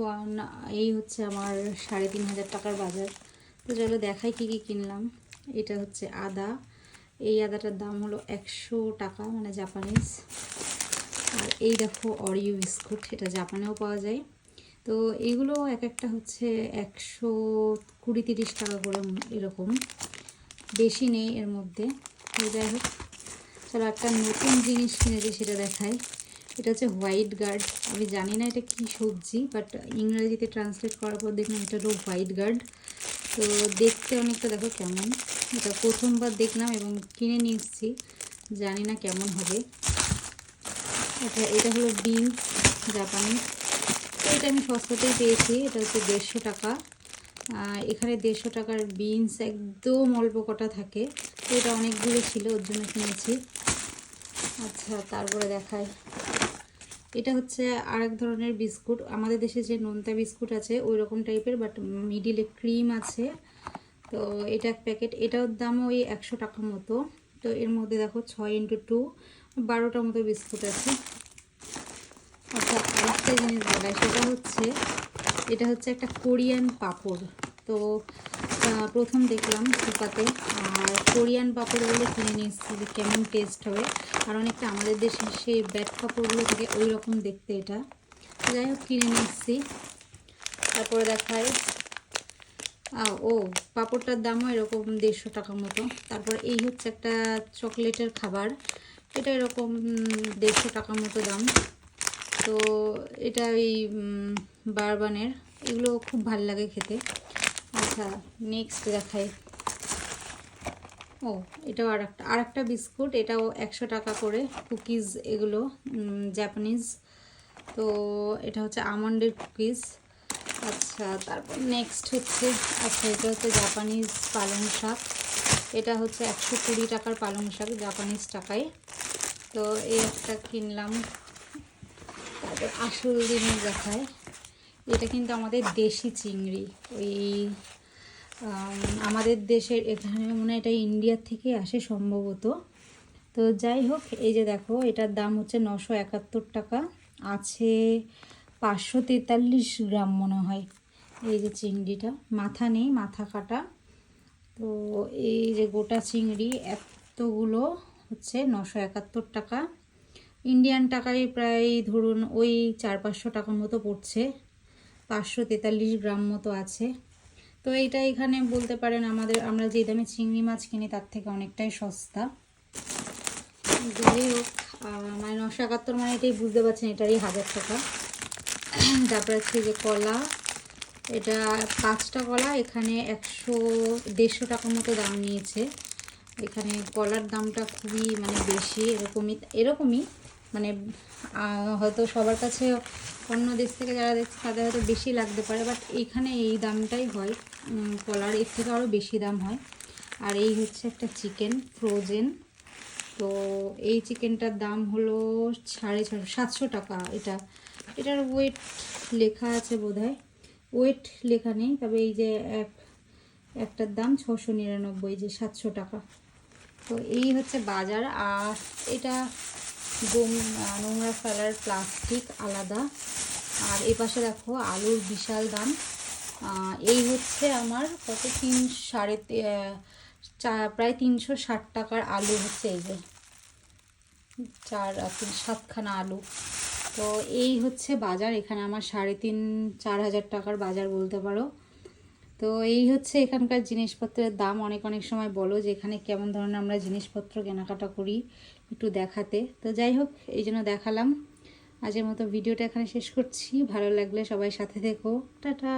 One, এই হচ্ছে আমার সাড়ে তিন হাজার টাকার বাজার। তো চলো দেখাই কী কী কিনলাম। এটা হচ্ছে আদা। এই আদাটার দাম হলো একশো টাকা মানে জাপানিজ। আর এই দেখো অরিও বিস্কুট, এটা জাপানেও পাওয়া যায়। তো এগুলো এক একটা হচ্ছে একশো কুড়ি তিরিশ টাকা করে এরকম। বেশি নেই এর মধ্যে। তো যাই হোক, চলো একটা নতুন জিনিস কিনেছি সেটা দেখাই। এটা হচ্ছে হোয়াইট গার্ড। আমি জানি না এটা কি সবজি বাট ইংরেজিতে ট্রান্সলেট করার পর দেখলাম এটা হলো হোয়াইট গার্ড। তো দেখতে অনেকটা দেখো কেমন। এটা প্রথমবার দেখলাম এবং কিনে নিয়ে এসেছি জানি না কেমন হবে। এটা এটা হলো বিনস জাপানি। তো এটা আমি সস্তাতেই পেয়েছি। এটা হচ্ছে দেড়শো টাকা। এখানে দেড়শো টাকার বিনস একদম অল্প কটা থাকে। তো এটা অনেকগুলো ছিল, ওর জন্য কিনেছি। আচ্ছা তারপরে দেখায় এটা হচ্ছে আরেক ধরনের বিস্কুট। আমাদের দেশে যে নোনতা বিস্কুট আছে ওই রকম টাইপের বাট মিডিলে ক্রিম আছে। তো এটা এক প্যাকেট এটার দাম ওই একশো টাকা মতো। তো এর মধ্যে দেখো ছয় ইন্টু টু বারোটার মতো বিস্কুট আছে। আচ্ছা আরেকটা জিনিস বলাই সেটা হচ্ছে, এটা হচ্ছে একটা কোরিয়ান পাপড়। তো প্রথম দেখলাম সুপাতে আর কোরিয়ান পাপড়গুলো কিনে নিয়ে এসেছি যে কেমন টেস্ট হবে। আর অনেকটা আমাদের দেশের সেই ব্যাট পাপড়গুলো থেকে ওই রকম দেখতে এটা। যাই হোক, কিনে নিয়ে এসেছি। তারপরে দেখায় ও, পাপড়টার দামও এরকম দেড়শো টাকা মতো। তারপর এই হচ্ছে একটা চকলেটের খাবার। এটা এরকম দেড়শো টাকা মতো দাম। তো এটা ওই বারবানের। এগুলো খুব ভালো লাগে খেতে। আচ্ছা নেক্সট দেখাই। ও, এটাও আর একটা আর একটা বিস্কুট, এটাও একশো টাকা করে কুকিজ এগুলো জাপানিজ তো এটা হচ্ছে আমন্ডের কুকিজ আচ্ছা তারপর নেক্সট হচ্ছে আচ্ছা এটা হচ্ছে জাপানিজ পালং শাক। এটা হচ্ছে একশো কুড়ি টাকার পালং শাক জাপানিজ টাকায়। তো এই একটা কিনলাম। তারপর আসল জিনিস দেখায়। এটা কিন্তু আমাদের দেশি চিংড়ি, ওই আমাদের দেশের এখানে মনে হয় এটা ইন্ডিয়ার থেকে আসে সম্ভবত। তো যাই হোক, এই যে দেখো, এটার দাম হচ্ছে নশো একাত্তর টাকা, আছে পাঁচশো তেতাল্লিশ গ্রাম মনে হয়। এই যে চিংড়িটা, মাথা নেই, মাথা কাটা। তো এই যে গোটা চিংড়ি, এতগুলো হচ্ছে নশো একাত্তর টাকা। ইন্ডিয়ান টাকায় প্রায় ধরুন ওই চার পাঁচশো টাকার মতো পড়ছে, পাঁচশো তেতাল্লিশ গ্রাম মতো আছে। তো এইটা এখানে বলতে পারেন আমাদের, আমরা যে দামে চিংড়ি মাছ কিনি তার থেকে অনেকটাই সস্তা। যাই হোক মানে নশো একাত্তর মানে এটাই বুঝতে পারছেন, এটারই হাজার টাকা। তারপর হচ্ছে যে কলা, এটা পাঁচটা কলা, এখানে একশো দেড়শো টাকার মতো দাম নিয়েছে। এখানে কলার দামটা খুবই মানে বেশি, এরকমই এরকমই। মানে হয়তো সবার কাছে অন্য দেশ থেকে যারা দেখছে তাদের হয়তো বেশি লাগতে পারে বাট এইখানে এই দামটাই হয়। কলার এর থেকে আরও বেশি দাম হয়। আর এই হচ্ছে একটা চিকেন ফ্রোজেন তো এই চিকেনটার দাম হলো সাড়ে ছশো সাতশো টাকা এটা। এটার ওয়েট লেখা আছে বোধহয়। ওয়েট লেখা নেই, তবে এই যে এক, একটার দাম ছশো নিরানব্বই যে সাতশো টাকা। তো এই হচ্ছে বাজার। আর এটা নোংরা ফেলার প্লাস্টিক আলাদা। আর এই পাশে দেখো আলুর বিশাল দাম। এই হচ্ছে আমার কত? তিন সাড়ে প্রায় তিনশো ষাট টাকার আলু হচ্ছে এই যে। চার তিন, সাতখানা আলু। তো এই হচ্ছে বাজার। এখানে আমার সাড়ে তিন, চার হাজার টাকার বাজার বলতে পারো। তো এই হচ্ছে এখানকার জিনিসপত্রের দাম। অনেক অনেক সময় বলো যে এখানে কেমন ধরনের আমরা জিনিসপত্র কেনাকাটা করি একটু দেখাতে। তো যাই হোক, এই জন্য দেখালাম। আজের মতো ভিডিওটা এখানে শেষ করছি। ভালো লাগলে সবাই সাথে দেখো টাটা।